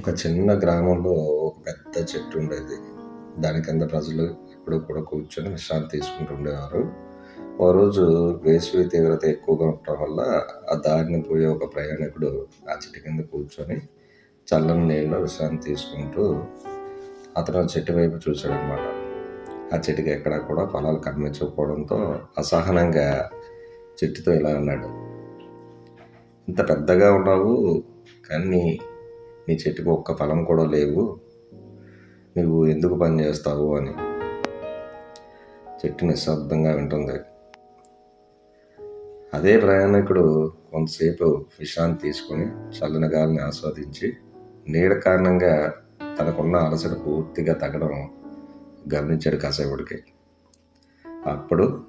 ఒక చిన్న గ్రామంలో ఒక పెద్ద చెట్టు ఉండేది. దాని కింద ప్రజలు ఎప్పుడూ కూడా కూర్చొని విశ్రాంతి తీసుకుంటూ ఉండేవారు. ఓ రోజు వేసవి తీవ్రత ఎక్కువగా ఉండటం వల్ల ఆ దారిని పోయే ఒక ప్రయాణికుడు ఆ చెట్టు కింద కూర్చొని చల్లని నీళ్ళలో విశ్రాంతి తీసుకుంటూ అతను చెట్టు వైపు చూశాడనమాట ఆ చెట్టుకి ఎక్కడా కూడా ఫలాలు కనిపించకపోవడంతో అసహనంగా చెట్టుతో ఇలా అన్నాడు. ఇంత పెద్దగా ఉన్నావు కానీ నీ చెట్టుకు ఒక్క ఫలం కూడా లేవు. నువ్వు ఎందుకు పని చేస్తావు అని చెట్టు నిశ్శబ్దంగా వింటుంది. అదే ప్రయాణికుడు కొంతసేపు విశ్రాంతి తీసుకొని చల్లని గాలిని ఆస్వాదించి నీడ కారణంగా తనకున్న అలసట పూర్తిగా తగ్గడం గమనించాడు కాసేపటికి. అప్పుడు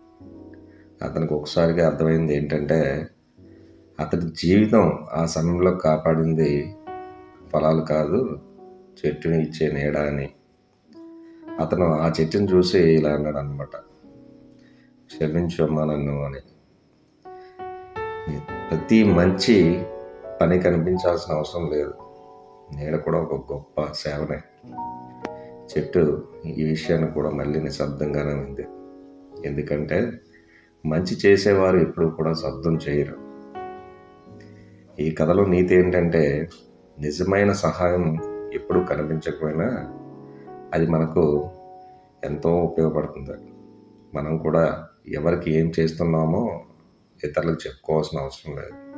అతనికి ఒకసారిగా అర్థమైంది ఏంటంటే అతని జీవితం ఆ సమయంలో కాపాడింది ఫలాలు కాదు చెట్టుని ఇచ్చే నీడ అని. అతను ఆ చెట్టుని చూసి ఇలా అన్నాడు అనమాట క్షమించమ్మా నన్ను అని. ప్రతి మంచి పని కనిపించాల్సిన అవసరం లేదు. నీడ కూడా ఒక గొప్ప సేవనే. చెట్టు ఈ విషయాన్ని కూడా మళ్ళీ నిశ్శబ్దంగానే ఉంది. ఎందుకంటే మంచి చేసేవారు ఎప్పుడు కూడా శబ్దం చేయరు. ఈ కథలో నీతి ఏంటంటే నిజమైన సహాయం ఎప్పుడు కనిపించకపోయినా అది మనకు ఎంతో ఉపయోగపడుతుంది. మనం కూడా ఎవరికి ఏం చేస్తున్నామో ఇతరులకు చెప్పుకోవాల్సిన అవసరం లేదు.